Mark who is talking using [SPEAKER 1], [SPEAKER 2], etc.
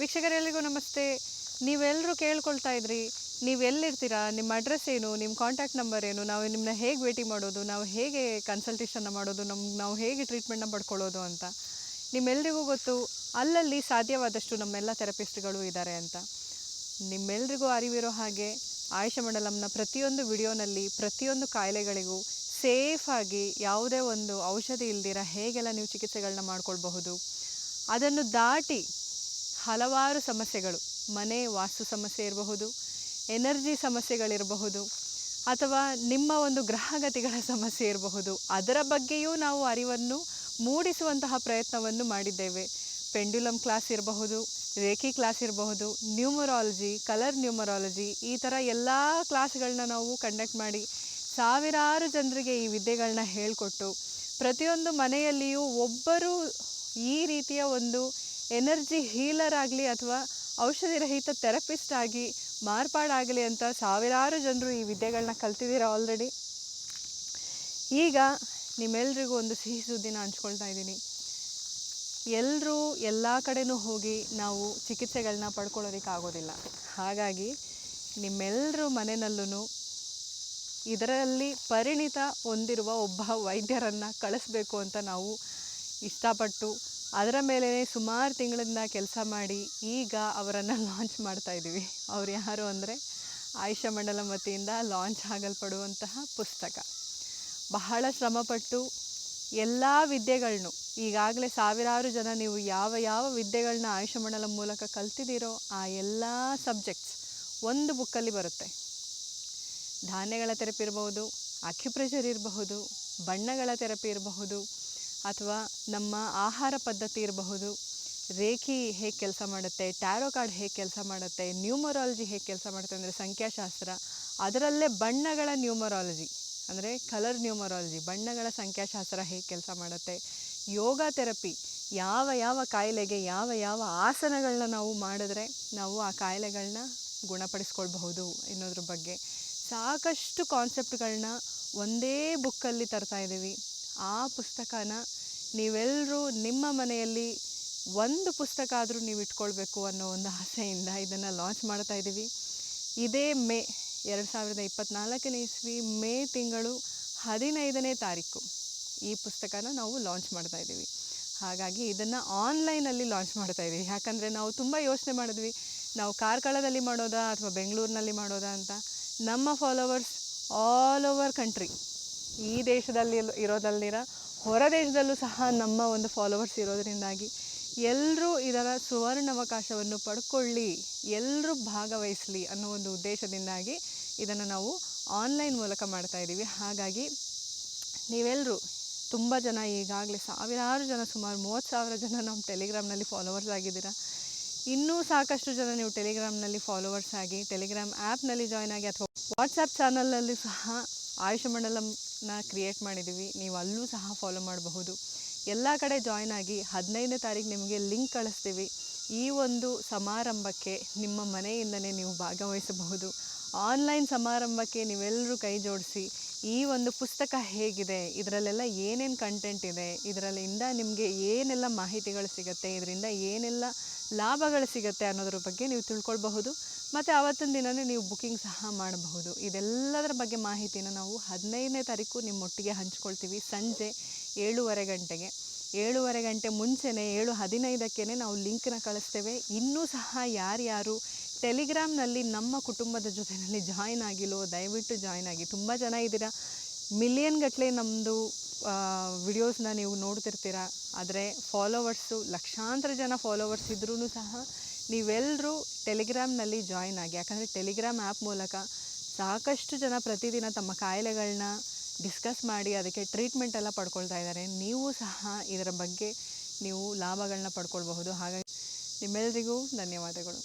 [SPEAKER 1] ವೀಕ್ಷಕರೆಲ್ಲರಿಗೂ ನಮಸ್ತೆ. ನೀವೆಲ್ಲರೂ ಕೇಳ್ಕೊಳ್ತಾ ಇದ್ರಿ ನೀವು ಎಲ್ಲಿರ್ತೀರಾ ನಿಮ್ಮ ಅಡ್ರೆಸ್ ಏನು, ನಿಮ್ಮ ಕಾಂಟ್ಯಾಕ್ಟ್ ನಂಬರ್ ಏನು, ನಾವು ನಿಮ್ಮನ್ನ ಹೇಗೆ ಭೇಟಿ ಮಾಡೋದು, ನಾವು ಹೇಗೆ ಕನ್ಸಲ್ಟೇಷನ್ನ ಮಾಡೋದು ನಮ್ಗೆ ನಾವು ಹೇಗೆ ಟ್ರೀಟ್ಮೆಂಟ್ನ ಪಡ್ಕೊಳ್ಳೋದು ಅಂತ. ನಿಮ್ಮೆಲ್ರಿಗೂ ಗೊತ್ತು, ಅಲ್ಲಲ್ಲಿ ಸಾಧ್ಯವಾದಷ್ಟು ನಮ್ಮೆಲ್ಲ ಥೆರಪಿಸ್ಟ್ಗಳು ಇದ್ದಾರೆ ಅಂತ. ನಿಮ್ಮೆಲ್ರಿಗೂ ಅರಿವಿರೋ ಹಾಗೆ ಆಯುಷ ಮಂಡಲಂನ ಪ್ರತಿಯೊಂದು ವಿಡಿಯೋನಲ್ಲಿ, ಪ್ರತಿಯೊಂದು ಕಾಯಿಲೆಗಳಿಗೂ ಸೇಫಾಗಿ ಯಾವುದೇ ಒಂದು ಔಷಧಿ ಇಲ್ದಿರ ಹೇಗೆಲ್ಲ ನೀವು ಚಿಕಿತ್ಸೆಗಳನ್ನ ಮಾಡ್ಕೊಳ್ಬಹುದು, ಅದನ್ನು ದಾಟಿ ಹಲವಾರು ಸಮಸ್ಯೆಗಳು. ಮನೆ, ವಾಸ್ತು ಸಮಸ್ಯೆ ಇರಬಹುದು, ಎನರ್ಜಿ ಸಮಸ್ಯೆಗಳಿರಬಹುದು, ಅಥವಾ ನಿಮ್ಮ ಒಂದು ಗ್ರಹಗತಿಗಳ ಸಮಸ್ಯೆ ಇರಬಹುದು. ಅದರ ಬಗ್ಗೆಯೂ ನಾವು ಅರಿವನ್ನು ಮೂಡಿಸುವಂತಹ ಪ್ರಯತ್ನವನ್ನು ಮಾಡಿದ್ದೇವೆ. ಪೆಂಡ್ಯುಲಮ್ ಕ್ಲಾಸ್ ಇರಬಹುದು, ರೇಖಿ ಕ್ಲಾಸ್ ಇರಬಹುದು, ನ್ಯೂಮರಾಲಜಿ, ಕಲರ್ ನ್ಯೂಮರಾಲಜಿ, ಈ ಥರ ಎಲ್ಲ ಕ್ಲಾಸ್ಗಳನ್ನ ನಾವು ಕಂಡಕ್ಟ್ ಮಾಡಿ ಸಾವಿರಾರು ಜನರಿಗೆ ಈ ವಿದ್ಯೆಗಳನ್ನ ಹೇಳಿಕೊಟ್ಟು ಪ್ರತಿಯೊಂದು ಮನೆಯಲ್ಲಿಯೂ ಒಬ್ಬರು ಈ ರೀತಿಯ ಒಂದು ಎನರ್ಜಿ ಹೀಲರ್ ಆಗಲಿ ಅಥವಾ ಔಷಧಿ ರಹಿತ ಥೆರಪಿಸ್ಟ್ ಆಗಿ ಮಾರ್ಪಾಡಾಗಲಿ ಅಂತ ಸಾವಿರಾರು ಜನರು ಈ ವಿದ್ಯೆಗಳನ್ನ ಕಲ್ತಿದ್ದೀರ ಆಲ್ರೆಡಿ ಈಗ ನಿಮ್ಮೆಲ್ರಿಗೂ ಒಂದು ಸಿಹಿ ಸುದ್ದಿನ ಹಂಚ್ಕೊಳ್ತಾ ಇದ್ದೀನಿ. ಎಲ್ಲರೂ ಎಲ್ಲ ಕಡೆನೂ ಹೋಗಿ ನಾವು ಚಿಕಿತ್ಸೆಗಳನ್ನ ಪಡ್ಕೊಳ್ಳೋದಕ್ಕೆ ಆಗೋದಿಲ್ಲ. ಹಾಗಾಗಿ ನಿಮ್ಮೆಲ್ಲರೂ ಮನೆಯಲ್ಲೂ ಇದರಲ್ಲಿ ಪರಿಣಿತ ಹೊಂದಿರುವ ಒಬ್ಬ ವೈದ್ಯರನ್ನು ಕಳಿಸ್ಬೇಕು ಅಂತ ನಾವು ಇಷ್ಟಪಟ್ಟು ಅದರ ಮೇಲೇ ಸುಮಾರು ತಿಂಗಳಿಂದ ಕೆಲಸ ಮಾಡಿ ಈಗ ಅವರನ್ನು ಲಾಂಚ್ ಮಾಡ್ತಾ ಇದ್ದೀವಿ. ಅವ್ರು ಯಾರು ಅಂದರೆ ಆಯುಷ ಮಂಡಲ ವತಿಯಿಂದ ಲಾಂಚ್ ಆಗಲ್ಪಡುವಂತಹ ಪುಸ್ತಕ. ಬಹಳ ಶ್ರಮಪಟ್ಟು ಎಲ್ಲ ವಿದ್ಯೆಗಳನ್ನು ಈಗಾಗಲೇ ಸಾವಿರಾರು ಜನ ನೀವು ಯಾವ ಯಾವ ವಿದ್ಯೆಗಳನ್ನ ಆಯುಷ ಮಂಡಲ ಮೂಲಕ ಕಲ್ತಿದ್ದೀರೋ ಆ ಎಲ್ಲ ಸಬ್ಜೆಕ್ಟ್ಸ್ ಒಂದು ಬುಕ್ಕಲ್ಲಿ ಬರುತ್ತೆ. ಧಾನ್ಯಗಳ ಥೆರಪಿ ಇರಬಹುದು ಅಕ್ಯುಪ್ರೆಷರ್ ಇರಬಹುದು, ಬಣ್ಣಗಳ ಥೆರಪಿ ಇರಬಹುದು ಅಥವಾ ನಮ್ಮ ಆಹಾರ ಪದ್ಧತಿ ಇರಬಹುದು. ರೇಖಿ ಹೇಗೆ ಕೆಲಸ ಮಾಡುತ್ತೆ, ಟ್ಯಾರೋ ಕಾರ್ಡ್ ಹೇಗೆ ಕೆಲಸ ಮಾಡುತ್ತೆ, ನ್ಯೂಮರಾಲಜಿ ಹೇಗೆ ಕೆಲಸ ಮಾಡುತ್ತೆ ಅಂದರೆ ಸಂಖ್ಯಾಶಾಸ್ತ್ರ. ಅದರಲ್ಲೇ ಬಣ್ಣಗಳ ನ್ಯೂಮರಾಲಜಿ, ಅಂದರೆ ಕಲರ್ ನ್ಯೂಮರಾಲಜಿ, ಬಣ್ಣಗಳ ಸಂಖ್ಯಾಶಾಸ್ತ್ರ ಹೇಗೆ ಕೆಲಸ ಮಾಡುತ್ತೆ. ಯೋಗ ಥೆರಪಿ ಯಾವ ಯಾವ ಕಾಯಿಲೆಗೆ ಯಾವ ಯಾವ ಆಸನಗಳನ್ನ ನಾವು ಮಾಡಿದ್ರೆ ನಾವು ಆ ಕಾಯಿಲೆಗಳನ್ನ ಗುಣಪಡಿಸ್ಕೊಳ್ಬಹುದು ಎನ್ನೋದ್ರ ಬಗ್ಗೆ. ಸಾಕಷ್ಟು ಕಾನ್ಸೆಪ್ಟ್ಗಳನ್ನ ಒಂದೇ ಬುಕ್ಕಲ್ಲಿ ತರ್ತಾ ಇದ್ದೀವಿ ಆ ಪುಸ್ತಕನ ನೀವೆಲ್ಲರೂ ನಿಮ್ಮ ಮನೆಯಲ್ಲಿ ಒಂದು ಪುಸ್ತಕ ಆದರೂ ನೀವು ಇಟ್ಕೊಳ್ಬೇಕು ಅನ್ನೋ ಒಂದು ಆಸೆಯಿಂದ ಇದನ್ನು ಲಾಂಚ್ ಮಾಡ್ತಾ ಇದ್ದೀವಿ ಇದೇ ಮೇ ಎರಡು ಸಾವಿರದ ಇಪ್ಪತ್ತ್ನಾಲ್ಕನೇ ಇಸ್ವಿ ಮೇ ತಿಂಗಳು ಹದಿನೈದನೇ ತಾರೀಕು ಈ ಪುಸ್ತಕನ ನಾವು ಲಾಂಚ್ ಮಾಡ್ತಾ ಇದ್ದೀವಿ ಹಾಗಾಗಿ ಇದನ್ನು ಆನ್ಲೈನಲ್ಲಿ ಲಾಂಚ್ ಮಾಡ್ತಾ ಇದ್ದೀವಿ ಯಾಕಂದರೆ ನಾವು ತುಂಬ ಯೋಚನೆ ಮಾಡಿದ್ವಿ. ನಾವು ಕಾರ್ಕಳದಲ್ಲಿ ಮಾಡೋದಾ ಅಥವಾ ಬೆಂಗಳೂರಿನಲ್ಲಿ ಮಾಡೋದಾ ಅಂತ. ನಮ್ಮ ಫಾಲೋವರ್ಸ್ ಆಲ್ ಓವರ್ ಕಂಟ್ರಿ ಈ ದೇಶದಲ್ಲಿ ಇರೋದಲ್ದಿರ ಹೊರ ದೇಶದಲ್ಲೂ ಸಹ ನಮ್ಮ ಒಂದು ಫಾಲೋವರ್ಸ್ ಇರೋದರಿಂದಾಗಿ ಎಲ್ಲರೂ ಇದರ ಸುವರ್ಣಾವಕಾಶವನ್ನು ಪಡ್ಕೊಳ್ಳಿ ಎಲ್ಲರೂ ಭಾಗವಹಿಸಲಿ ಅನ್ನೋ ಒಂದು ಉದ್ದೇಶದಿಂದಾಗಿ ಇದನ್ನು ನಾವು ಆನ್ಲೈನ್ ಮೂಲಕ ಮಾಡ್ತಾ ಇದ್ದೀವಿ. ಹಾಗಾಗಿ ನೀವೆಲ್ಲರೂ ತುಂಬ ಜನ ಈಗಾಗಲೇ ಸಾವಿರಾರು ಜನ, ಸುಮಾರು ಮೂವತ್ತು ಸಾವಿರ ಜನ ನಮ್ಮ ಟೆಲಿಗ್ರಾಮ್ನಲ್ಲಿ ಫಾಲೋವರ್ಸ್ ಆಗಿದ್ದೀರಾ? ಇನ್ನೂ ಸಾಕಷ್ಟು ಜನ ನೀವು ಟೆಲಿಗ್ರಾಮ್ನಲ್ಲಿ ಫಾಲೋವರ್ಸ್ ಆಗಿ ಟೆಲಿಗ್ರಾಮ್ ಆ್ಯಪ್ನಲ್ಲಿ ಜಾಯ್ನ್ ಆಗಿ ಅಥವಾ ವಾಟ್ಸಪ್ ಚಾನಲಲ್ಲಿ ಸಹ ಆಯುಷ ಮಂಡಲಂನ ಕ್ರಿಯೇಟ್ ಮಾಡಿದ್ದೀವಿ ನೀವು ಅಲ್ಲೂ ಸಹ ಫಾಲೋ ಮಾಡಬಹುದು. ಎಲ್ಲ ಕಡೆ ಜಾಯ್ನ್ ಆಗಿ ಹದಿನೈದನೇ ತಾರೀಕು ನಿಮಗೆ ಲಿಂಕ್ ಕಳಿಸ್ತೀವಿ. ಈ ಒಂದು ಸಮಾರಂಭಕ್ಕೆ ನಿಮ್ಮ ಮನೆಯಿಂದಲೇ ನೀವು ಭಾಗವಹಿಸಬಹುದು. ಆನ್ಲೈನ್ ಸಮಾರಂಭಕ್ಕೆ ನೀವೆಲ್ಲರೂ ಕೈ ಜೋಡಿಸಿ ಈ ಒಂದು ಪುಸ್ತಕ ಹೇಗಿದೆ? ಇದರಲ್ಲೆಲ್ಲ ಏನೇನು ಕಂಟೆಂಟ್ ಇದೆ? ಇದರಲ್ಲಿಂದ ನಿಮಗೆ ಏನೆಲ್ಲ ಮಾಹಿತಿಗಳು ಸಿಗುತ್ತೆ? ಇದರಿಂದ ಏನೆಲ್ಲ ಲಾಭಗಳು ಸಿಗುತ್ತೆ ಅನ್ನೋದ್ರ ಬಗ್ಗೆ ನೀವು ತಿಳ್ಕೊಳ್ಬಹುದು. ಮತ್ತು ಆವತ್ತಿನ ದಿನವೇ ನೀವು ಬುಕ್ಕಿಂಗ್ ಸಹ ಮಾಡಬಹುದು. ಇದೆಲ್ಲದರ ಬಗ್ಗೆ ಮಾಹಿತಿನ ನಾವು ಹದಿನೈದನೇ ತಾರೀಕು ನಿಮ್ಮೊಟ್ಟಿಗೆ ಹಂಚ್ಕೊಳ್ತೀವಿ. ಸಂಜೆ ಏಳುವರೆ ಗಂಟೆಗೆ. ಏಳುವರೆ ಗಂಟೆ ಮುಂಚೆನೇ, ಏಳು ಹದಿನೈದಕ್ಕೇ ನಾವು ಲಿಂಕ್ನ ಕಳಿಸ್ತೇವೆ. ಇನ್ನೂ ಸಹ ಯಾರ್ಯಾರು ಟೆಲಿಗ್ರಾಮ್ನಲ್ಲಿ ನಮ್ಮ ಕುಟುಂಬದ ಜೊತೆಯಲ್ಲಿ ಜಾಯ್ನ್ ಆಗಿಲ್ಲೋ ದಯವಿಟ್ಟು ಜಾಯ್ನ್ ಆಗಿ. ತುಂಬ ಜನ ಇದ್ದೀರಾ? ಮಿಲಿಯನ್ ಗಟ್ಟಲೆ ನಮ್ಮದು ವಿಡಿಯೋಸ್ನ ನೀವು ನೋಡ್ತಿರ್ತೀರ? ಆದರೆ ಫಾಲೋವರ್ಸು ಲಕ್ಷಾಂತರ ಜನ ಫಾಲೋವರ್ಸ್ ಇದ್ರೂ ಸಹ ನೀವೆಲ್ಲರೂ ಟೆಲಿಗ್ರಾಮ್ನಲ್ಲಿ ಜಾಯ್ನ್ ಆಗಿ. ಯಾಕಂದರೆ ಟೆಲಿಗ್ರಾಮ್ ಆ್ಯಪ್ ಮೂಲಕ ಸಾಕಷ್ಟು ಜನ ಪ್ರತಿದಿನ ತಮ್ಮ ಕಾಯಿಲೆಗಳನ್ನ ಡಿಸ್ಕಸ್ ಮಾಡಿ ಅದಕ್ಕೆ ಟ್ರೀಟ್ಮೆಂಟ್ ಎಲ್ಲ ಪಡ್ಕೊಳ್ತಾ ಇದ್ದಾರೆ. ನೀವು ಸಹ ಇದರ ಬಗ್ಗೆ ನೀವು ಲಾಭಗಳನ್ನ ಪಡ್ಕೊಳ್ಬಹುದು. ಹಾಗಾಗಿ ನಿಮ್ಮೆಲ್ಲರಿಗೂ ಧನ್ಯವಾದಗಳು.